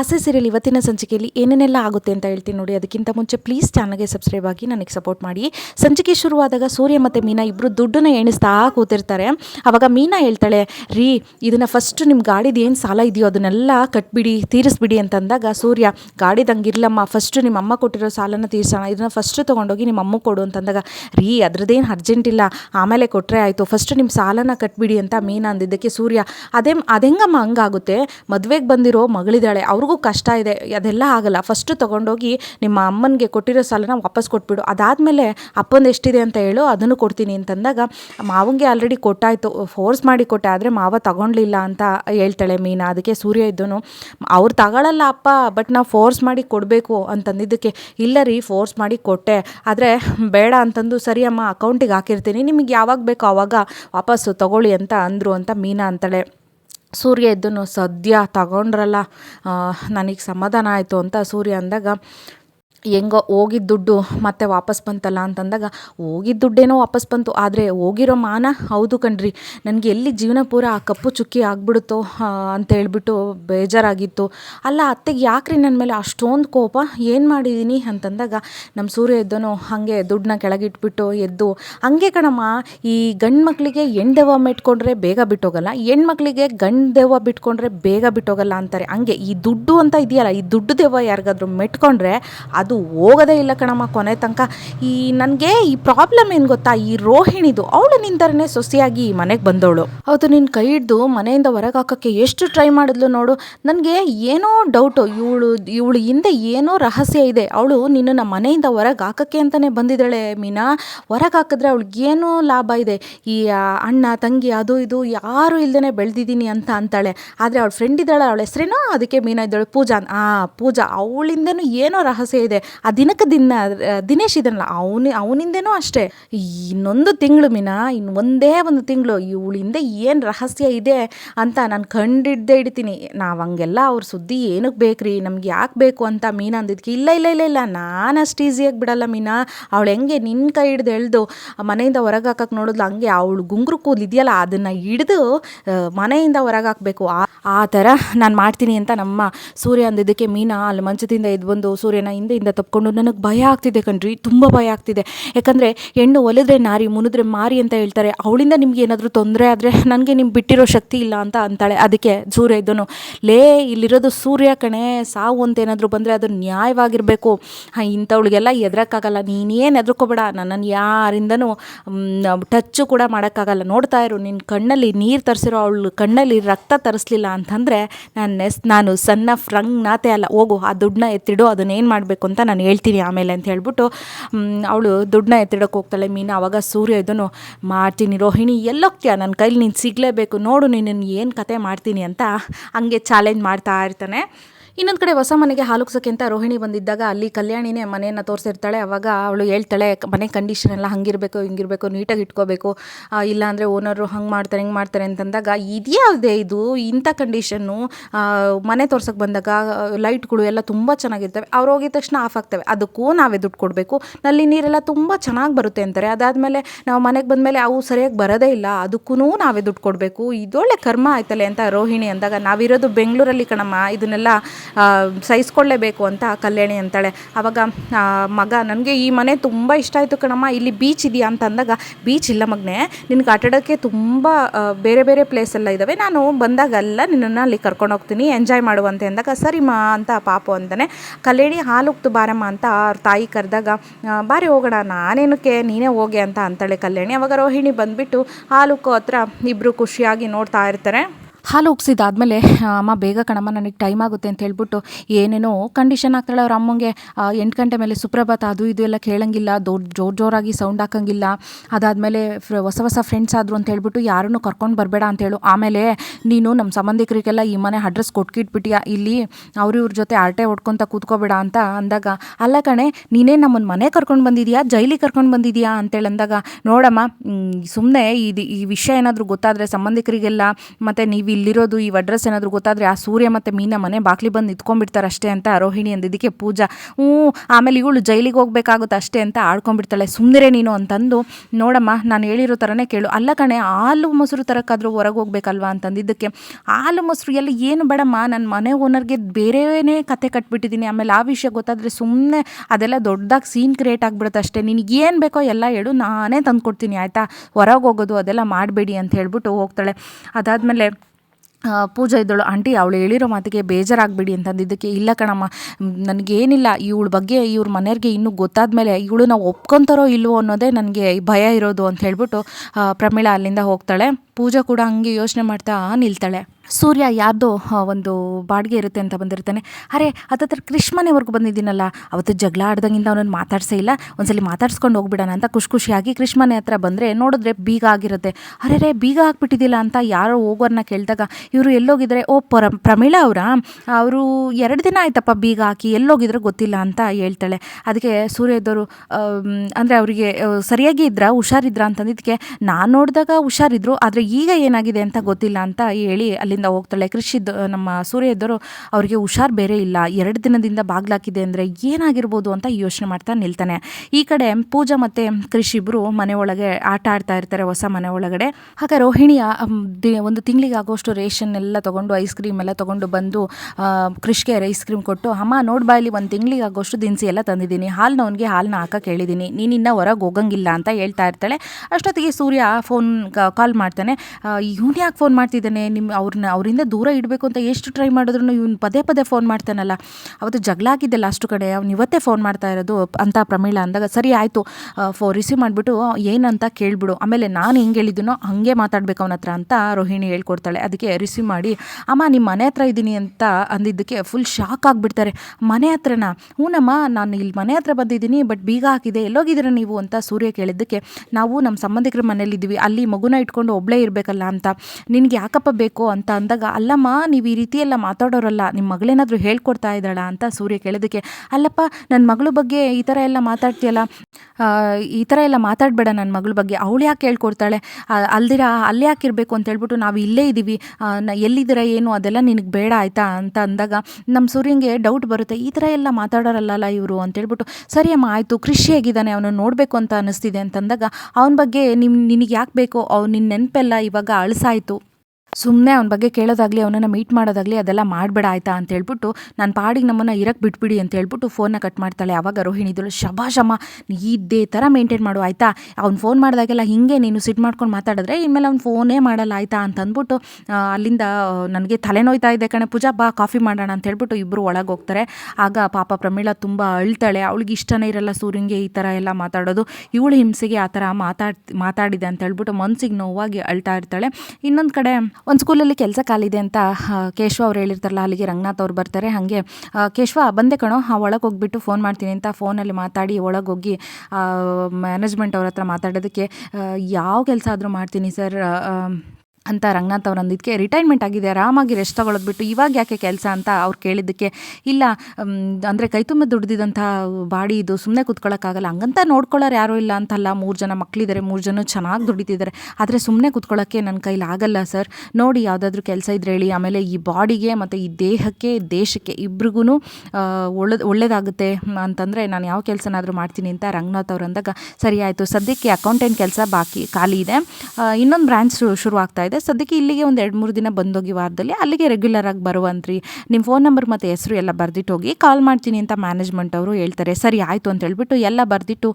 ಆಸೆ ಸೀರಿಯಲ್ ಇವತ್ತಿನ ಸಂಚಿಕೆಯಲ್ಲಿ ಏನೇನೆಲ್ಲ ಆಗುತ್ತೆ ಅಂತ ಹೇಳ್ತೀನಿ ನೋಡಿ. ಅದಕ್ಕಿಂತ ಮುಂಚೆ ಪ್ಲೀಸ್ ಚಾನಲ್ಗೆ ಸಬ್ಸ್ಕ್ರೈಬ್ ಆಗಿ ನನಗೆ ಸಪೋರ್ಟ್ ಮಾಡಿ. ಸಂಚಿಕೆ ಶುರುವಾದಾಗ ಸೂರ್ಯ ಮತ್ತು ಮೀನಾ ಇಬ್ಬರು ದುಡ್ಡನ್ನ ಎಣಿಸ್ತಾ ಕೂತಿರ್ತಾರೆ. ಆವಾಗ ಮೀನಾ ಹೇಳ್ತಾಳೆ, ರೀ, ಇದನ್ನು ಫಸ್ಟ್ ನಿಮ್ಮ ಗಾಡಿದು ಏನು ಸಾಲ ಇದೆಯೋ ಅದನ್ನೆಲ್ಲ ಕಟ್ಬಿಡಿ, ತೀರಿಸ್ಬಿಡಿ ಅಂತಂದಾಗ ಸೂರ್ಯ ಗಾಡಿದಂಗೆ ಇರಲಮ್ಮ ಫಸ್ಟು ನಿಮ್ಮ ಅಮ್ಮ ಕೊಟ್ಟಿರೋ ಸಾಲನ ತೀರಿಸೋಣ, ಇದನ್ನು ಫಸ್ಟ್ ತೊಗೊಂಡೋಗಿ ನಿಮ್ಮ ಅಮ್ಮ ಕೊಡು ಅಂತಂದಾಗ, ರೀ, ಅದ್ರದ್ದೇನು ಅರ್ಜೆಂಟ್ ಇಲ್ಲ, ಆಮೇಲೆ ಕೊಟ್ಟರೆ ಆಯಿತು ಫಸ್ಟ್ ನಿಮ್ಮ ಸಾಲನ ಕಟ್ಬಿಡಿ ಅಂತ ಮೀನಾ ಅಂದಿದ್ದಕ್ಕೆ ಸೂರ್ಯ, ಅದೇ ಅದೆಂಗಮ್ಮ ಹಂಗಾಗುತ್ತೆ? ಮದುವೆಗೆ ಬಂದಿರೋ ಮಗಳಿದ್ದಾಳೆ ಅವ್ರಿಗೂ ಕಷ್ಟ ಇದೆ, ಅದೆಲ್ಲ ಆಗಲ್ಲ. ಫಸ್ಟು ತೊಗೊಂಡೋಗಿ ನಿಮ್ಮ ಅಮ್ಮನಿಗೆ ಕೊಟ್ಟಿರೋ ಸಾಲನ ವಾಪಸ್ ಕೊಟ್ಬಿಡು. ಅದಾದಮೇಲೆ ಅಪ್ಪಂದು ಎಷ್ಟಿದೆ ಅಂತ ಹೇಳು, ಅದನ್ನು ಕೊಡ್ತೀನಿ ಅಂತಂದಾಗ, ಮಾವಂಗೆ ಆಲ್ರೆಡಿ ಕೊಟ್ಟಾಯಿತು. ಫೋರ್ಸ್ ಮಾಡಿ ಕೊಟ್ಟೆ, ಆದರೆ ಮಾವ ತಗೊಳ್ಲಿಲ್ಲ ಅಂತ ಹೇಳ್ತಾಳೆ ಮೀನಾ. ಅದಕ್ಕೆ ಸೂರ್ಯ ಇದ್ದನು, ಅವ್ರು ತಗೊಳ್ಳಲ್ಲ ಅಪ್ಪ ಬಟ್ ನಾವು ಫೋರ್ಸ್ ಮಾಡಿ ಕೊಡಬೇಕು ಅಂತಂದಿದ್ದಕ್ಕೆ, ಇಲ್ಲ ರೀ ಫೋರ್ಸ್ ಮಾಡಿ ಕೊಟ್ಟೆ. ಆದರೆ ಬೇಡ ಅಂತಂದು, ಸರಿ ಅಮ್ಮ ಅಕೌಂಟಿಗೆ ಹಾಕಿರ್ತೀನಿ. ನಿಮಗೆ ಯಾವಾಗ ಬೇಕೋ ಆವಾಗ ವಾಪಸ್ಸು ತಗೊಳ್ಳಿ ಅಂತ ಅಂದರು ಅಂತ ಮೀನಾ ಅಂತಾಳೆ. ಸೂರ್ಯ ಎದ್ದನು ಸದ್ಯ ತಗೊಂಡ್ರಲ್ಲ ನನಗೆ ಸಮಾಧಾನ ಆಯಿತು ಅಂತ ಸೂರ್ಯ ಅಂದಾಗ ಹೆಂಗೋ ಹೋಗಿದ್ದ ದುಡ್ಡು ಮತ್ತೆ ವಾಪಸ್ ಬಂತಲ್ಲ ಅಂತಂದಾಗ, ಹೋಗಿದ್ದ ದುಡ್ಡೇನೋ ವಾಪಸ್ ಬಂತು, ಆದರೆ ಹೋಗಿರೋ ಮಾನ ಹೌದು ಕಣ್ರಿ. ನನಗೆ ಎಲ್ಲಿ ಜೀವನ ಪೂರ ಆ ಕಪ್ಪು ಚುಕ್ಕಿ ಆಗ್ಬಿಡುತ್ತೋ ಅಂತ ಹೇಳ್ಬಿಟ್ಟು ಬೇಜಾರಾಗಿತ್ತು. ಅಲ್ಲ, ಅತ್ತೆಗೆ ಯಾಕ್ರಿ ನನ್ನ ಮೇಲೆ ಅಷ್ಟೊಂದು ಕೋಪ? ಏನು ಮಾಡಿದ್ದೀನಿ ಅಂತಂದಾಗ ನಮ್ಮ ಸೂರ್ಯ ಎದ್ದನು ಹಾಗೆ ದುಡ್ಡನ್ನ ಕೆಳಗಿಟ್ಬಿಟ್ಟು ಎದ್ದು, ಹಂಗೆ ಕಣಮ್ಮ, ಈ ಗಂಡು ಮಕ್ಕಳಿಗೆ ಹೆಣ್ಣು ದೆವ್ವ ಮೆಟ್ಕೊಂಡ್ರೆ ಬೇಗ ಬಿಟ್ಟೋಗಲ್ಲ ಹೆಣ್ಮಕ್ಳಿಗೆ ಗಂಡು ದೆವ್ವ ಬಿಟ್ಕೊಂಡ್ರೆ ಬೇಗ ಬಿಟ್ಟೋಗಲ್ಲ ಅಂತಾರೆ. ಹಂಗೆ ಈ ದುಡ್ಡು ಅಂತ ಇದೆಯಲ್ಲ, ಈ ದುಡ್ಡು ದೆವ್ವ ಯಾರಿಗಾದ್ರೂ ಮೆಟ್ಕೊಂಡ್ರೆ ಅದು ಹೋಗೋದೇ ಇಲ್ಲ ಕಣಮ್ಮ ಕೊನೆ ತನಕ. ಈ ನನಗೆ ಈ ಪ್ರಾಬ್ಲಮ್ ಏನು ಗೊತ್ತಾ? ಈ ರೋಹಿಣಿದು, ಅವಳು ನಿಂತರನೇ ಸೊಸೆಯಾಗಿ ಈ ಮನೆಗೆ ಬಂದವಳು. ಹೌದು ನಿನ್ನ ಕೈ ಹಿಡ್ದು ಮನೆಯಿಂದ ಹೊರಗೆ ಹಾಕೋಕ್ಕೆ ಎಷ್ಟು ಟ್ರೈ ಮಾಡಿದ್ಲು ನೋಡು. ನನಗೆ ಏನೋ ಡೌಟು ಇವಳು ಇವಳು ಹಿಂದೆ ಏನೋ ರಹಸ್ಯ ಇದೆ. ಅವಳು ನಿನ್ನನ್ನು ಮನೆಯಿಂದ ಹೊರಗೆ ಹಾಕೋಕ್ಕೆ ಅಂತಲೇ ಬಂದಿದ್ದಾಳೆ ಮೀನಾ. ಹೊರಗೆ ಹಾಕಿದ್ರೆ ಅವಳಿಗೇನೋ ಲಾಭ ಇದೆ. ಈ ಅಣ್ಣ, ತಂಗಿ, ಅದು ಇದು, ಯಾರು ಇಲ್ಲದೇ ಬೆಳೆದಿದ್ದೀನಿ ಅಂತ ಅಂತಾಳೆ. ಆದರೆ ಅವಳ ಫ್ರೆಂಡ್ ಇದ್ದಾಳೆ, ಅವಳ ಹೆಸರೇನೋ? ಅದಕ್ಕೆ ಮೀನಾ ಇದ್ದಾಳೆ ಪೂಜಾ ಆ, ಪೂಜಾ, ಅವಳಿಂದನೂ ಏನೋ ರಹಸ್ಯ ಇದೆ. ಆ ದಿನಕ್ಕೆ ದಿನ ದಿನೇಶ್ ಇದನ್ನಲ್ಲ ಅವನ, ಅವನಿಂದೇನೋ ಅಷ್ಟೇ. ಇನ್ನೊಂದು ತಿಂಗಳು ಮೀನಾ ಇನ್ನು ಒಂದೇ ಒಂದು ತಿಂಗಳು, ಇವಳಿಂದ ಏನು ರಹಸ್ಯ ಇದೆ ಅಂತ ನಾನು ಕಂಡಿಡ್ದೇ ಇಡ್ತೀನಿ. ನಾವು ಹಂಗೆಲ್ಲ ಅವ್ರ ಸುದ್ದಿ ಏನಕ್ಕೆ ಬೇಕ್ರಿ, ನಮ್ಗೆ ಯಾಕೆ ಬೇಕು ಅಂತ ಮೀನಾ ಅಂದಿದ್ಕೆ, ಇಲ್ಲ ಇಲ್ಲ ಇಲ್ಲ ಇಲ್ಲ, ನಾನು ಅಷ್ಟು ಈಸಿಯಾಗಿ ಬಿಡಲ್ಲ ಮೀನಾ. ಅವಳು ಹೆಂಗೆ ನಿನ್ನ ಕೈ ಹಿಡ್ದು ಎಳ್ದು ಮನೆಯಿಂದ ಹೊರಗೆ ಹಾಕಕ್ಕೆ ನೋಡಿದ್ಲು, ಹಂಗೆ ಅವಳು ಗುಂಗ್ರು ಕೂದಲು ಇದೆಯಲ್ಲ, ಅದನ್ನು ಹಿಡಿದು ಮನೆಯಿಂದ ಹೊರಗೆ ಹಾಕಬೇಕು. ಆ ಆ ಥರ ನಾನು ಮಾಡ್ತೀನಿ ಅಂತ ನಮ್ಮ ಸೂರ್ಯ ಅಂದಿದ್ದಕ್ಕೆ ಮೀನಾ ಅಲ್ಲಿ ಮಂಚದಿಂದ ಎದ್ದು ಬಂದು ಸೂರ್ಯನ ಹಿಂದೆಯಿಂದ ತಪ್ಕೊಂಡು ನನಗೆ ಭಯ ಆಗ್ತಿದೆ ಕಣ್ರಿ, ತುಂಬ ಭಯ ಆಗ್ತಿದೆ. ಯಾಕಂದರೆ ಹೆಣ್ಣು ಒಲಿದ್ರೆ ನಾರಿ, ಮುನಿದ್ರೆ ಮಾರಿ ಅಂತ ಹೇಳ್ತಾರೆ. ಅವಳಿಂದ ನಿಮ್ಗೆ ಏನಾದರೂ ತೊಂದರೆ ಆದರೆ ನನಗೆ ನಿಮ್ಗೆ ಬಿಟ್ಟಿರೋ ಶಕ್ತಿ ಇಲ್ಲ ಅಂತ ಅಂತಾಳೆ. ಅದಕ್ಕೆ ಸೂರ್ಯ ಇದ್ದನು, ಲೇ, ಇಲ್ಲಿರೋದು ಸೂರ್ಯ ಕಣೆ, ಸಾವು ಅಂತ ಏನಾದರೂ ಬಂದರೆ ಅದು ನ್ಯಾಯವಾಗಿರಬೇಕು. ಹಾಂ, ಇಂಥವಳಿಗೆಲ್ಲ ಎದ್ರಕ್ಕಾಗಲ್ಲ ನೀನೇನು ಎದ್ರಕೋಬೇಡ ನನ್ನನ್ನು ಯಾರಿಂದನೂ ಟಚ್ಚು ಕೂಡ ಮಾಡೋಕ್ಕಾಗಲ್ಲ. ನೋಡ್ತಾ ಇರು ನಿನ್ನ ಕಣ್ಣಲ್ಲಿ ನೀರು ತರಿಸಿರೋ ಅವಳು ಕಣ್ಣಲ್ಲಿ ರಕ್ತ ತರಿಸ್ಲಿಲ್ಲ ಅಂತಂದರೆ ನಾನು ನೆಸ್, ನಾನು ಸಣ್ಣ ಫ್ರಂಗ್ ನಾತೆ ಅಲ್ಲ. ಹೋಗು, ಆ ದುಡ್ಡನ್ನ ಎತ್ತಿಡು, ಅದನ್ನೇನು ಮಾಡಬೇಕು ಅಂತ ನಾನು ಹೇಳ್ತೀನಿ ಆಮೇಲೆ ಅಂತ ಹೇಳ್ಬಿಟ್ಟು ಅವಳು ದುಡ್ಡನ್ನ ಎತ್ತಿಡೋಕೆ ಹೋಗ್ತಾಳೆ ಮೀನು. ಅವಾಗ ಸೂರ್ಯ ಇದನ್ನು, ಮಾಡ್ತೀನಿ ರೋಹಿಣಿ, ಎಲ್ಲೋಗ್ತೀಯ? ನನ್ನ ಕೈಲಿ ನೀನು ಸಿಗಲೇಬೇಕು. ನೋಡು ನೀನು ಏನು ಕತೆ ಮಾಡ್ತೀನಿ ಅಂತ ಹಂಗೆ ಚಾಲೆಂಜ್ ಮಾಡ್ತಾ ಇರ್ತಾನೆ. ಇನ್ನೊಂದು ಕಡೆ ಹೊಸ ಮನೆಗೆ ಹಾಲು ಅಂತ ರೋಹಿಣಿ ಬಂದಿದ್ದಾಗ ಅಲ್ಲಿ ಕಲ್ಯಾಣಿನೇ ಮನೆಯನ್ನು ತೋರಿಸಿರ್ತಾಳೆ. ಅವಾಗ ಅವಳು ಹೇಳ್ತಾಳೆ ಮನೆ ಕಂಡೀಷನ್ ಎಲ್ಲ ಹಂಗಿರಬೇಕು, ಹಿಂಗಿರಬೇಕು, ನೀಟಾಗಿ ಇಟ್ಕೋಬೇಕು. ಇಲ್ಲಾಂದರೆ ಓನರು ಹಂಗೆ ಮಾಡ್ತಾರೆ, ಹಿಂಗೆ ಮಾಡ್ತಾರೆ ಅಂತಂದಾಗ ಇದ್ಯಾವುದೇ ಇದು? ಇಂಥ ಕಂಡೀಷನ್ನು ಮನೆ ತೋರ್ಸೋಕೆ ಬಂದಾಗ ಲೈಟ್ಗಳು ಎಲ್ಲ ತುಂಬ ಚೆನ್ನಾಗಿರ್ತವೆ. ಅವ್ರು ಹೋಗಿದ ತಕ್ಷಣ ಆಫ್ ಆಗ್ತವೆ. ಅದಕ್ಕೂ ನಾವೇ ದುಡ್ಡು ಕೊಡಬೇಕು. ನಲ್ಲಿ ನೀರೆಲ್ಲ ತುಂಬ ಚೆನ್ನಾಗಿ ಬರುತ್ತೆ ಅಂತಾರೆ. ಅದಾದಮೇಲೆ ನಾವು ಮನೆಗೆ ಬಂದಮೇಲೆ ಅವು ಸರಿಯಾಗಿ ಬರೋದೇ ಇಲ್ಲ. ಅದಕ್ಕೂ ನಾವೇ ದುಡ್ಡು ಕೊಡಬೇಕು. ಇದೊಳ್ಳೆ ಕರ್ಮ ಆಯ್ತಲ್ಲ ಅಂತ ರೋಹಿಣಿ ಅಂದಾಗ ನಾವಿರೋದು ಬೆಂಗಳೂರಲ್ಲಿ ಕಣಮ್ಮ. ಇದನ್ನೆಲ್ಲ ಸಹಿಸ್ಕೊಳ್ಳೇಬೇಕು ಅಂತ ಕಲ್ಯಾಣಿ ಅಂತಾಳೆ. ಆವಾಗ ಮಗ, ನನಗೆ ಈ ಮನೆ ತುಂಬ ಇಷ್ಟ ಆಯಿತು ಕಣಮ್ಮ. ಇಲ್ಲಿ ಬೀಚ್ ಇದೆಯಾ? ಅಂತ ಅಂದಾಗ ಬೀಚ್ ಇಲ್ಲ ಮಗನೇ. ನಿನಗೆ ಆಟಾಡೋಕ್ಕೆ ತುಂಬ ಬೇರೆ ಬೇರೆ ಪ್ಲೇಸ್ ಎಲ್ಲ ಇದ್ದಾವೆ ನಾನು ಬಂದಾಗೆಲ್ಲ ನಿನ್ನನ್ನು ಅಲ್ಲಿ ಕರ್ಕೊಂಡು ಹೋಗ್ತೀನಿ. ಎಂಜಾಯ್ ಮಾಡುವಂತೆ ಅಂದಾಗ ಸರಿಮಾ ಅಂತ ಪಾಪು ಅಂತಾನೆ ಕಲ್ಯಾಣಿ ಹಾಲು ಉಕ್ತು ಬಾರಮ್ಮ ಅಂತ ಅವ್ರ ತಾಯಿ ಕರೆದಾಗ ಬಾರಿ ಹೋಗೋಣ. ನಾನೇನಕ್ಕೆ? ನೀನೇ ಹೋಗಿ ಅಂತ ಅಂತಾಳೆ ಕಲ್ಯಾಣಿ. ಅವಾಗ ರೋಹಿಣಿ ಬಂದುಬಿಟ್ಟು ಹಾಲುಕ್ಕೋ ಹತ್ರ ಇಬ್ಬರು ಖುಷಿಯಾಗಿ ನೋಡ್ತಾ ಇರ್ತಾರೆ. ಹಾಲು ಉಗ್ಸಿದಾದ್ಮೇಲೆ ಅಮ್ಮ, ಬೇಗ ಕಣಮ್ಮ, ನನಗೆ ಟೈಮ್ ಆಗುತ್ತೆ ಅಂತ ಹೇಳ್ಬಿಟ್ಟು ಏನೇನೋ ಕಂಡೀಷನ್ ಆಗ್ತಾಳೆ ಅವ್ರ ಅಮ್ಮಂಗೆ. ಎಂಟು ಗಂಟೆ ಮೇಲೆ ಸುಪ್ರಭಾತ ಅದು ಇದು ಎಲ್ಲ ಕೇಳಂಗಿಲ್ಲ ದೊಡ್ಡ ಜೋರು ಜೋರಾಗಿ ಸೌಂಡ್ ಹಾಕಂಗಿಲ್ಲ. ಅದಾದಮೇಲೆ ಹೊಸ ಹೊಸ ಫ್ರೆಂಡ್ಸ್ ಆದರು ಅಂತ ಹೇಳ್ಬಿಟ್ಟು ಯಾರನ್ನು ಕರ್ಕೊಂಡು ಬರಬೇಡ ಅಂತೇಳು ಆಮೇಲೆ ನೀನು ನಮ್ಮ ಸಂಬಂಧಿಕರಿಗೆಲ್ಲ ಈ ಮನೆ ಅಡ್ರೆಸ್ ಕೊಟ್ಕಿಟ್ಬಿಟ್ಟಿಯಾ ಇಲ್ಲಿ ಅವ್ರ ಇವ್ರ ಜೊತೆ ಆಟೆ ಹೊಡ್ಕೊತ ಕೂತ್ಕೋಬೇಡ ಅಂತ ಅಂದಾಗ, ಅಲ್ಲ ಕಣೆ, ನೀನೇ ನಮ್ಮನ್ನು ಮನೆ ಕರ್ಕೊಂಡು ಬಂದಿದ್ಯಾ? ಜೈಲಿಗೆ ಕರ್ಕೊಂಡು ಬಂದಿದ್ಯಾ? ಅಂತೇಳಿ ಅಂದಾಗ ನೋಡಮ್ಮ ಸುಮ್ಮನೆ ಇದು ಈ ವಿಷಯ ಏನಾದರೂ ಗೊತ್ತಾದರೆ ಸಂಬಂಧಿಕರಿಗೆಲ್ಲ, ಮತ್ತು ನೀವು ಇಲ್ಲಿರೋದು ಈ ಅಡ್ರೆಸ್ ಏನಾದರೂ ಗೊತ್ತಾದರೆ ಆ ಸೂರ್ಯ ಮತ್ತು ಮೀನಾ ಮನೆ ಬಾಕ್ಲಿ ಬಂದು ನಿಂತ್ಕೊಂಡ್ಬಿಡ್ತಾರೆ ಅಷ್ಟೇ ಅಂತ ರೋಹಿಣಿ ಅಂದಿದ್ದಕ್ಕೆ ಪೂಜಾ. ಹ್ಞೂ, ಆಮೇಲೆ ಇವಳು ಜೈಲಿಗೆ ಹೋಗ್ಬೇಕಾಗುತ್ತೆ ಅಷ್ಟೇ ಅಂತ ಆಡ್ಕೊಂಡ್ಬಿಡ್ತಾಳೆ. ಸುಮ್ಮನೆ ನೀನು ಅಂತಂದು, ನೋಡಮ್ಮ, ನಾನು ಹೇಳಿರೋ ಥರನೇ ಕೇಳು. ಅಲ್ಲ ಕಣೆ, ಹಾಲು ಮೊಸರು ಥರಕ್ಕಾದರೂ ಹೊರಗೆ ಹೋಗ್ಬೇಕಲ್ವಾ ಅಂತಂದಿದ್ದಕ್ಕೆ. ಹಾಲು ಮೊಸರು ಎಲ್ಲ ಏನು ಬೇಡಮ್ಮ ನನ್ನ ಮನೆ ಓನರ್ಗೆ ಬೇರೆನೇ ಕತೆ ಕಟ್ಬಿಟ್ಟಿದ್ದೀನಿ. ಆಮೇಲೆ ಆ ವಿಷಯ ಗೊತ್ತಾದರೆ ಸುಮ್ಮನೆ ಅದೆಲ್ಲ ದೊಡ್ಡದಾಗಿ ಸೀನ್ ಕ್ರಿಯೇಟ್ ಆಗಿಬಿಡುತ್ತೆ ಅಷ್ಟೇ. ನಿನಗೆ ಏನು ಬೇಕೋ ಎಲ್ಲ ಹೇಳು, ನಾನೇ ತಂದು ಕೊಡ್ತೀನಿ ಆಯಿತಾ? ಹೊರಗೆ ಹೋಗೋದು ಅದೆಲ್ಲ ಮಾಡಬೇಡಿ ಅಂತ ಹೇಳ್ಬಿಟ್ಟು ಹೋಗ್ತಾಳೆ. ಅದಾದಮೇಲೆ ಪೂಜಾ ಇದ್ದಳು, ಆಂಟಿ, ಅವಳು ಹೇಳಿರೋ ಮಾತಿಗೆ ಬೇಜಾರಾಗಬೇಡಿ ಅಂತಂದಿದ್ದಕ್ಕೆ ಇಲ್ಲ ಕಣಮ್ಮ, ನನಗೇನಿಲ್ಲ, ಇವಳ ಬಗ್ಗೆ ಇವ್ರ ಮನೆಯವ್ರಿಗೆ ಇನ್ನೂ ಗೊತ್ತಾದ ಮೇಲೆ ಇವಳು ನಾವು ಒಪ್ಕೊತಾರೋ ಇಲ್ವೋ ಅನ್ನೋದೇ ನನಗೆ ಭಯ ಇರೋದು. ಅಂತ ಹೇಳ್ಬಿಟ್ಟು ಪ್ರಮೀಳಾ ಅಲ್ಲಿಂದ ಹೋಗ್ತಾಳೆ. ಪೂಜಾ ಕೂಡ ಹಂಗೆ ಯೋಚನೆ ಮಾಡ್ತಾ ನಿಲ್ತಾಳೆ. ಸೂರ್ಯ ಯಾರ್ದೋ ಒಂದು ಬಾಡಿಗೆ ಇರುತ್ತೆ ಅಂತ ಬಂದಿರ್ತಾನೆ. ಅರೆ ಕೃಷ್ಣನೇ ಮನೆವರೆಗೂ ಬಂದಿದ್ದೀನಲ್ಲ, ಅವತ್ತು ಜಗಳ ಆಡ್ದಂಗಿಂದ ಅವನನ್ನು ಮಾತಾಡ್ಸೇ ಇಲ್ಲ. ಒಂದ್ಸಲಿ ಮಾತಾಡ್ಸ್ಕೊಂಡು ಹೋಗ್ಬಿಡೋಣ ಅಂತ ಖುಷಿ ಖುಷಿಯಾಗಿ ಕೃಷ್ಣ ಮನೆ ಹತ್ರ ಬಂದರೆ ನೋಡಿದ್ರೆ ಬೀಗ ಆಗಿರುತ್ತೆ. ಅರೆ ರೇ ಬೀಗ ಹಾಕ್ಬಿಟ್ಟಿದ್ದಿಲ್ಲ ಅಂತ ಯಾರೋ ಹೋಗೋರ್ನ ಕೇಳಿದಾಗ, ಇವರು ಎಲ್ಲೋಗಿದ್ರೆ, ಓ, ಪರ, ಪ್ರಮೀಳಾ ಅವರ? ಅವರು ಎರಡು ದಿನ ಆಯ್ತಪ್ಪ ಬೀಗ ಹಾಕಿ, ಎಲ್ಲೋಗಿದ್ರೆ ಗೊತ್ತಿಲ್ಲ ಅಂತ ಹೇಳ್ತಾಳೆ. ಅದಕ್ಕೆ ಸೂರ್ಯ ಇದ್ದವರು ಅಂದರೆ ಅವರಿಗೆ ಸರಿಯಾಗಿ ಇದ್ರಾ, ಹುಷಾರಿದ್ರ ಅಂತಂದಿದ್ದಕ್ಕೆ ನಾನು ನೋಡಿದಾಗ ಹುಷಾರಿದ್ರು, ಆದರೆ ಈಗ ಏನಾಗಿದೆ ಅಂತ ಗೊತ್ತಿಲ್ಲ ಅಂತ ಹೇಳಿ ಅಲ್ಲಿಂದ ಹೋಗ್ತಾಳೆ. ಕೃಷಿದ್ ನಮ್ಮ ಸೂರ್ಯ ಇದ್ದರು ಅವರಿಗೆ ಹುಷಾರು ಬೇರೆ ಇಲ್ಲ. ಎರಡು ದಿನದಿಂದ ಬಾಗ್ಲಾಕಿದೆ ಅಂದರೆ ಏನಾಗಿರ್ಬೋದು ಅಂತ ಯೋಚನೆ ಮಾಡ್ತಾ ನಿಲ್ತಾನೆ. ಈ ಕಡೆ ಪೂಜಾ ಮತ್ತು ಕೃಷಿ ಇಬ್ಬರು ಮನೆ ಒಳಗೆ ಆಟ ಆಡ್ತಾ ಇರ್ತಾರೆ ಹೊಸ ಮನೆ ಒಳಗಡೆ. ಹಾಗೆ ರೋಹಿಣಿಯ ಒಂದು ತಿಂಗಳಿಗೆ ಆಗೋಷ್ಟು ರೇಷನ್ ಎಲ್ಲ ತೊಗೊಂಡು, ಐಸ್ ಕ್ರೀಮ್ ಎಲ್ಲ ತೊಗೊಂಡು ಬಂದು ಕೃಷಿಗೆ ಐಸ್ ಕ್ರೀಮ್ ಕೊಟ್ಟು, ಅಮ್ಮ ನೋಡ್ಬಾ ಇಲ್ಲಿ ಒಂದು ತಿಂಗಳಿಗೆ ಆಗೋಷ್ಟು ದಿನಸಿ ಎಲ್ಲ ತಂದಿದ್ದೀನಿ. ಹಾಲ್ನವನಿಗೆ ಹಾಲನ್ನ ಹಾಕಕ್ಕೆ ಹೇಳಿದ್ದೀನಿ. ನೀನಿನ್ನ ಹೊರಗೆ ಹೋಗಂಗಿಲ್ಲ ಅಂತ ಹೇಳ್ತಾ ಇರ್ತಾಳೆ. ಅಷ್ಟೊತ್ತಿಗೆ ಸೂರ್ಯ ಫೋನ್ ಕಾಲ್ ಮಾಡ್ತಾನೆ. ಇವನು ಯಾಕೆ ಫೋನ್ ಮಾಡ್ತಿದ್ದಾನೆ? ನಿಮ್ಮ ಅವ್ರನ್ನ ಅವರಿಂದ ದೂರ ಇಡಬೇಕು ಅಂತ ಎಷ್ಟು ಟ್ರೈ ಮಾಡಿದ್ರು ಇವ್ನು ಪದೇ ಪದೇ ಫೋನ್ ಮಾಡ್ತಾನಲ್ಲ. ಅವತ್ತು ಜಗಳ ಆಗಿದ್ದೆ ಕಡೆ. ಅವ್ನು ಇವತ್ತೇ ಫೋನ್ ಮಾಡ್ತಾ ಇರೋದು ಅಂತ ಪ್ರಮೀಳ ಅಂದಾಗ, ಸರಿ ಆಯಿತು ಫೋ ರಿಸೀವ್ ಮಾಡಿಬಿಟ್ಟು ಏನಂತ ಕೇಳಿಬಿಡು. ಆಮೇಲೆ ನಾನು ಹೆಂಗೆ ಹೇಳಿದ್ದೀನೋ ಹಾಗೆ ಮಾತಾಡ್ಬೇಕು ಅವನ ಹತ್ರ ಅಂತ ರೋಹಿಣಿ ಹೇಳ್ಕೊಡ್ತಾಳೆ. ಅದಕ್ಕೆ ರಿಸೀವ್ ಮಾಡಿ, ಅಮ್ಮ ನಿಮ್ಮ ಮನೆ ಹತ್ರ ಇದ್ದೀನಿ ಅಂತ ಅಂದಿದ್ದಕ್ಕೆ ಫುಲ್ ಶಾಕ್ ಆಗಿಬಿಡ್ತಾರೆ. ಮನೆ ಹತ್ರನಾ? ಹ್ಞೂನಮ್ಮ ನಾನು ಇಲ್ಲಿ ಮನೆ ಹತ್ರ ಬಂದಿದ್ದೀನಿ ಬಟ್ ಬೀಗ ಹಾಕಿದೆ. ಎಲ್ಲೋಗಿದ್ದೀರ ನೀವು? ಅಂತ ಸೂರ್ಯ ಕೇಳಿದ್ದಕ್ಕೆ, ನಾವು ನಮ್ಮ ಸಂಬಂಧಿಕರ ಮನೇಲಿದ್ದೀವಿ. ಅಲ್ಲಿ ಮಗುನ ಇಟ್ಕೊಂಡು ಒಬ್ಬಳೇ ಇರಬೇಕಲ್ಲ ಅಂತ. ನಿನಗೆ ಯಾಕಪ್ಪ ಬೇಕು ಅಂತ ಅಂದಾಗ, ಅಲ್ಲಮ್ಮ, ನೀವು ಈ ರೀತಿ ಎಲ್ಲ ಮಾತಾಡೋರಲ್ಲ ನಿಮ್ಮ ಮಗಳೇನಾದರೂ ಹೇಳ್ಕೊಡ್ತಾ ಇದ್ದಾಳ? ಅಂತ ಸೂರ್ಯ ಕೇಳೋದಕ್ಕೆ, ಅಲ್ಲಪ್ಪ ನನ್ನ ಮಗಳ ಬಗ್ಗೆ ಈ ಥರ ಎಲ್ಲ ಮಾತಾಡ್ತೀಯಲ್ಲ ಈ ಥರ ಎಲ್ಲ ಮಾತಾಡಬೇಡ ನನ್ನ ಮಗಳ ಬಗ್ಗೆ, ಅವಳು ಯಾಕೆ ಹೇಳ್ಕೊಡ್ತಾಳೆ? ಅಲ್ದಿರ, ಅಲ್ಲಿ ಯಾಕೆ ಇರಬೇಕು ಅಂತ ಹೇಳ್ಬಿಟ್ಟು, ನಾವು ಇಲ್ಲೇ ಇದ್ದೀವಿ ಎಲ್ಲಿದ್ದೀರ, ಏನು, ಅದೆಲ್ಲ ನಿನಗೆ ಬೇಡ, ಆಯಿತಾ? ಅಂತ ಅಂದಾಗ ನಮ್ಮ ಸೂರ್ಯಂಗೆ ಡೌಟ್ ಬರುತ್ತೆ, ಈ ಥರ ಎಲ್ಲ ಮಾತಾಡೋರಲ್ಲ ಇವರು? ಅಂತ ಹೇಳ್ಬಿಟ್ಟು, ಸರಿ ಅಮ್ಮ, ಆಯಿತು, ಕೃಷಿ ಹೇಗಿದ್ದಾನೆ ಅವನು ನೋಡಬೇಕು ಅಂತ ಅನ್ನಿಸ್ತಿದೆ ಅಂತಂದಾಗ ಅವನ ಬಗ್ಗೆ ನಿಮ್ಮ ನಿನಗೆ ಯಾಕೆ ಬೇಕು, ಅವ್ನು ನಿನ್ನ ನೆನಪೆಲ್ಲ ಇವಾಗ ಅಳಿಸಾಯಿತು. ಸುಮ್ಮನೆ ಅವನ ಬಗ್ಗೆ ಕೇಳೋದಾಗಲಿ, ಅವನನ್ನು ಮೀಟ್ ಮಾಡೋದಾಗಲಿ ಅದೆಲ್ಲ ಮಾಡಬೇಡ ಆಯಿತಾ ಅಂತ ಹೇಳ್ಬಿಟ್ಟು ನಾನು ಪಾಡಿಗೆ ನಮ್ಮನ್ನು ಇರಕ್ಕೆ ಬಿಟ್ಬಿಡಿ ಅಂತ ಹೇಳ್ಬಿಟ್ಟು ಫೋನ್ನ ಕಟ್ ಮಾಡ್ತಾಳೆ. ಆವಾಗ ರೋಹಿಣಿದಳು ನೀ ಇದೇ ಥರ ಮೇಂಟೈನ್ ಮಾಡು, ಆಯಿತಾ? ಅವ್ನು ಫೋನ್ ಮಾಡಿದಾಗೆಲ್ಲ ಹಿಂಗೆ ನೀನು ಸಿಟ್ ಮಾಡ್ಕೊಂಡು ಮಾತಾಡಿದ್ರೆ ಇನ್ಮೇಲೆ ಅವ್ನು ಫೋನೇ ಮಾಡಲ್ಲ, ಆಯಿತಾ? ಅಂತ ಅಂದ್ಬಿಟ್ಟು ಅಲ್ಲಿಂದ ನನಗೆ ತಲೆನೋಯ್ತಾ ಇದೆ ಕಣೆ. ಪೂಜಾ, ಬಾ, ಕಾಫಿ ಮಾಡೋಣ ಅಂತ ಹೇಳ್ಬಿಟ್ಟು ಇಬ್ಬರು ಒಳಗೆ ಹೋಗ್ತಾರೆ. ಆಗ ಪಾಪ ಪ್ರಮೀಳಾ ತುಂಬ ಅಳ್ತಾಳೆ. ಅವಳಿಗೆ ಇಷ್ಟನೇ ಇರಲ್ಲ ಸೂರ್ಯಂಗೆ ಈ ಥರ ಎಲ್ಲ ಮಾತಾಡೋದು. ಇವಳು ಹಿಂಸೆಗೆ ಆ ಥರ ಮಾತಾಡ್, ಮಾತಾಡಿದೆ ಅಂತ ಹೇಳ್ಬಿಟ್ಟು ಮನಸ್ಸಿಗೆ ನೋವಾಗಿ ಅಳ್ತಾ ಇರ್ತಾಳೆ. ಇನ್ನೊಂದು ಕಡೆ ಒಂದು ಸ್ಕೂಲಲ್ಲಿ ಕೆಲಸ ಕಾಲಿದೆ ಅಂತ ಕೇಶವ ಅವ್ರು ಹೇಳಿರ್ತಾರಲ್ಲ, ಅಲ್ಲಿಗೆ ರಂಗನಾಥ್ ಅವ್ರು ಬರ್ತಾರೆ. ಹಾಗೆ ಕೇಶವ ಬಂದೆ ಕಣೋ ಒಳಗೆ ಹೋಗ್ಬಿಟ್ಟು ಫೋನ್ ಮಾಡ್ತೀನಿ ಅಂತ ಫೋನಲ್ಲಿ ಮಾತಾಡಿ ಒಳಗೆ ಹೋಗಿ ಮ್ಯಾನೇಜ್ಮೆಂಟ್ ಅವ್ರ ಹತ್ರ ಮಾತಾಡೋದಕ್ಕೆ ಯಾವ ಕೆಲಸ ಆದರೂ ಮಾಡ್ತೀನಿ ಸರ್ ಅಂತ ರಂಗನಾಥ್ ಅವ್ರು ಅಂದಿದ್ದಕ್ಕೆ ರಿಟೈರ್ಮೆಂಟ್ ಆಗಿದೆ. ಆರಾಮಾಗಿ ರೆಸ್ಟ್ ತೊಗೊಳೋದು ಬಿಟ್ಟು ಇವಾಗ ಯಾಕೆ ಕೆಲಸ ಅಂತ ಅವ್ರು ಕೇಳಿದ್ದಕ್ಕೆ ಇಲ್ಲ ಅಂದರೆ ಕೈ ತುಂಬ ದುಡ್ದಿದ್ದಂಥ ಬಾಡಿ ಇದು ಸುಮ್ಮನೆ ಕೂತ್ಕೊಳ್ಳೋಕ್ಕಾಗಲ್ಲ ಹಂಗಂತ ನೋಡ್ಕೊಳ್ಳೋರು ಯಾರೂ ಇಲ್ಲ ಅಂತಲ್ಲ. ಮೂರು ಜನ ಮಕ್ಕಳಿದ್ದಾರೆ ಮೂರು ಜನ ಚೆನ್ನಾಗಿ ದುಡಿತಿದ್ದಾರೆ ಆದರೆ ಸುಮ್ಮನೆ ಕೂತ್ಕೊಳ್ಳೋಕ್ಕೆ ನನ್ನ ಕೈಲಿ ಆಗಲ್ಲ ಸರ್. ನೋಡಿ ಯಾವುದಾದ್ರೂ ಕೆಲಸ ಇದ್ರೆ ಹೇಳಿ. ಆಮೇಲೆ ಈ ಬಾಡಿಗೆ ಮತ್ತು ಈ ದೇಹಕ್ಕೆ, ದೇಶಕ್ಕೆ ಇಬ್ರಿಗೂ ಒಳ್ಳೆ, ಒಳ್ಳೇದಾಗುತ್ತೆ. ಅಂತಂದರೆ ನಾನು ಯಾವ ಕೆಲಸನಾದರೂ ಮಾಡ್ತೀನಿ ಅಂತ ರಂಗನಾಥ್ ಅವ್ರು ಅಂದಾಗ, ಸರಿ ಆಯಿತು. ಸದ್ಯಕ್ಕೆ ಅಕೌಂಟೆಂಟ್ ಕೆಲಸ ಬಾಕಿ, ಖಾಲಿ ಇದೆ. ಇನ್ನೊಂದು ಬ್ರ್ಯಾಂಚ್ ಶುರು ಆಗ್ತಾ ಇದೆ. ಸದ್ಯಕ್ಕೆ ಇಲ್ಲಿಗೆ ಒಂದು ಎರಡು ಮೂರು ದಿನ ಬಂದೋಗಿ ವಾರದಲ್ಲಿ ಅಲ್ಲಿಗೆ ರೆಗ್ಯುಲರ್ ಆಗಿ ಬರುವಂತ್ರಿ. ನಿಮ್ಮ ಫೋನ್ ನಂಬರ್ ಮತ್ತು ಹೆಸರು ಎಲ್ಲ ಬರೆದಿಟ್ಟು ಹೋಗಿ. ಕಾಲ್ ಮಾಡ್ತೀನಿ ಅಂತ ಮ್ಯಾನೇಜ್ಮೆಂಟ್ ಅವರು ಹೇಳ್ತಾರೆ. ಸರಿ, ಆಯಿತು ಅಂತ ಹೇಳ್ಬಿಟ್ಟು ಎಲ್ಲ ಬರೆದಿಟ್ಟು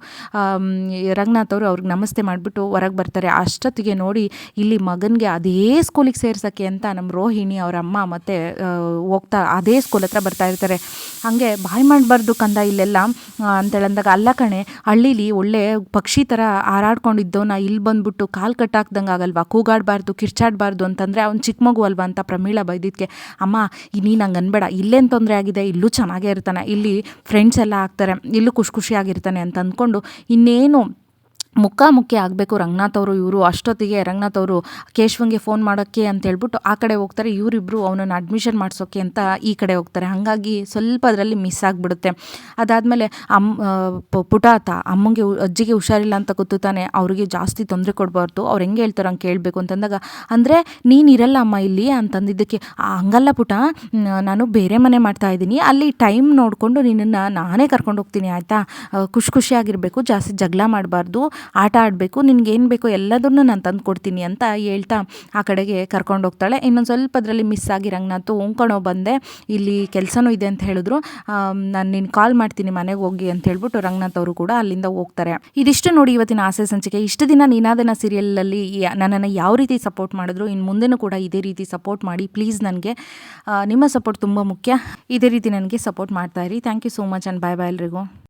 ರಂಗನಾಥ್ ಅವರು ಅವ್ರಿಗೆ ನಮಸ್ತೆ ಮಾಡಿಬಿಟ್ಟು ಹೊರಗೆ ಬರ್ತಾರೆ. ಅಷ್ಟೊತ್ತಿಗೆ ನೋಡಿ ಇಲ್ಲಿ ಮಗನಿಗೆ ಅದೇ ಸ್ಕೂಲಿಗೆ ಸೇರ್ಸೋಕ್ಕೆ ಅಂತ ನಮ್ಮ ರೋಹಿಣಿ ಅವರ ಅಮ್ಮ ಮತ್ತು ಹೋಗ್ತಾ ಅದೇ ಸ್ಕೂಲ್ ಹತ್ರ ಬರ್ತಾ ಇರ್ತಾರೆ. ಹಾಗೆ ಬಾಯ್ ಮಾಡಬಾರ್ದು ಕಂದ ಇಲ್ಲೆಲ್ಲ ಅಂತೇಳಂದಾಗ ಅಲ್ಲ ಕಣೆ, ಹಳ್ಳೀಲಿ ಒಳ್ಳೆ ಪಕ್ಷಿ ಥರ ಹಾರಾಡ್ಕೊಂಡಿದ್ದು ನಾ ಇಲ್ಲಿ ಬಂದ್ಬಿಟ್ಟು ಕಾಲು ಕಟ್ಟಾಕ್ದಂಗೆ ಆಗಲ್ವಾ? ಕೂಗಾಡಬಾರ್ದು ಕಿರ್ಚಾಡಬಾರ್ದು ಅಂತಂದರೆ ಅವ್ನು ಚಿಕ್ಕ ಮಗು ಅಲ್ವಾ ಅಂತ ಪ್ರಮೀಳ ಬೈದಿದ್ದಕ್ಕೆ ಅಮ್ಮ ನೀನು ಹಂಗೆ ಅನ್ಬೇಡ, ಇಲ್ಲೇನು ತೊಂದರೆ ಆಗಿದೆ, ಇಲ್ಲೂ ಚೆನ್ನಾಗೇ ಇರ್ತಾನೆ, ಇಲ್ಲಿ ಫ್ರೆಂಡ್ಸ್ ಎಲ್ಲ ಆಗ್ತಾರೆ, ಇಲ್ಲೂ ಖುಷಿ ಖುಷಿಯಾಗಿರ್ತಾನೆ ಅಂತ ಅಂದ್ಕೊಂಡು ಇನ್ನೇನು ಮುಖಾಮುಖಿ ಆಗಬೇಕು. ರಂಗನಾಥ್ ಅವರು ಇವರು ಅಷ್ಟೊತ್ತಿಗೆ ರಂಗನಾಥ್ ಅವರು ಕೇಶವಂಗೆ ಫೋನ್ ಮಾಡೋಕ್ಕೆ ಅಂತ ಹೇಳ್ಬಿಟ್ಟು ಆ ಕಡೆ ಹೋಗ್ತಾರೆ. ಇವರಿಬ್ಬರು ಅವನನ್ನು ಅಡ್ಮಿಷನ್ ಮಾಡಿಸೋಕ್ಕೆ ಅಂತ ಈ ಕಡೆ ಹೋಗ್ತಾರೆ. ಹಾಗಾಗಿ ಸ್ವಲ್ಪ ಅದರಲ್ಲಿ ಮಿಸ್ ಆಗಿಬಿಡುತ್ತೆ. ಅದಾದಮೇಲೆ ಅಮ್ಮ ಪುಟಾತ ಅಮ್ಮಂಗೆ ಅಜ್ಜಿಗೆ ಹುಷಾರಿಲ್ಲ ಅಂತ ಗೊತ್ತು ತಾನೆ ಅವ್ರಿಗೆ ಜಾಸ್ತಿ ತೊಂದರೆ ಕೊಡಬಾರ್ದು. ಅವ್ರು ಹೆಂಗೆ ಹೇಳ್ತಾರೆ ಹಂಗೆ ಕೇಳಬೇಕು ಅಂತಂದಾಗ ಅಂದರೆ ನೀನು ಇರಲ್ಲ ಅಮ್ಮ ಇಲ್ಲಿ? ಅಂತಂದಿದ್ದಕ್ಕೆ "ಆ, ಹಂಗಲ್ಲ ಪುಟ. ನಾನು ಬೇರೆ ಮನೆ ಮಾಡ್ತಾ ಇದ್ದೀನಿ. ಅಲ್ಲಿ ಟೈಮ್ ನೋಡಿಕೊಂಡು ನಿನ್ನನ್ನು ನಾನೇ ಕರ್ಕೊಂಡು ಹೋಗ್ತೀನಿ ಆಯಿತಾ? ಖುಷಿ ಖುಷಿಯಾಗಿರಬೇಕು ಜಾಸ್ತಿ ಜಗಳ ಮಾಡಬಾರ್ದು. ಆಟ ಆಡಬೇಕು ನಿನಗೇನು ಬೇಕೋ ಎಲ್ಲದನ್ನು ನಾನು ತಂದು ಕೊಡ್ತೀನಿ ಅಂತ ಹೇಳ್ತಾ ಆ ಕಡೆಗೆ ಕರ್ಕೊಂಡು ಹೋಗ್ತಾಳೆ. ಇನ್ನೊಂದು ಸ್ವಲ್ಪ ಅದರಲ್ಲಿ ಮಿಸ್ ಆಗಿ ರಂಗನಾಥ್ ಉಂಕಣೋ ಬಂದೆ. ಇಲ್ಲಿ ಕೆಲಸನೂ ಇದೆ ಅಂತ ಹೇಳಿದ್ರು. ನಾನು ನಿನ್ನ ಕಾಲ್ ಮಾಡ್ತೀನಿ, ಮನೆಗೆ ಹೋಗಿ ಅಂತ ಹೇಳ್ಬಿಟ್ಟು ರಂಗನಾಥ್ ಅವರು ಕೂಡ ಅಲ್ಲಿಂದ ಹೋಗ್ತಾರೆ. ಇದಿಷ್ಟು ನೋಡಿ ಇವತ್ತಿನ ಆಸೆ ಸಂಚಿಕೆ. ಇಷ್ಟು ದಿನ ನೀನಾದನ ಸೀರಿಯಲಲ್ಲಿ ನನ್ನನ್ನು ಯಾವ ರೀತಿ ಸಪೋರ್ಟ್ ಮಾಡಿದ್ರು ಇನ್ನು ಮುಂದೆನೂ ಕೂಡ ಇದೇ ರೀತಿ ಸಪೋರ್ಟ್ ಮಾಡಿ ಪ್ಲೀಸ್ ನನಗೆ ನಿಮ್ಮ ಸಪೋರ್ಟ್ ತುಂಬ ಮುಖ್ಯ. ಇದೇ ರೀತಿ ನನಗೆ ಸಪೋರ್ಟ್ ಮಾಡ್ತಾ ಇರಿ. Thank you so much and bye bye ಎಲ್ರಿಗೂ.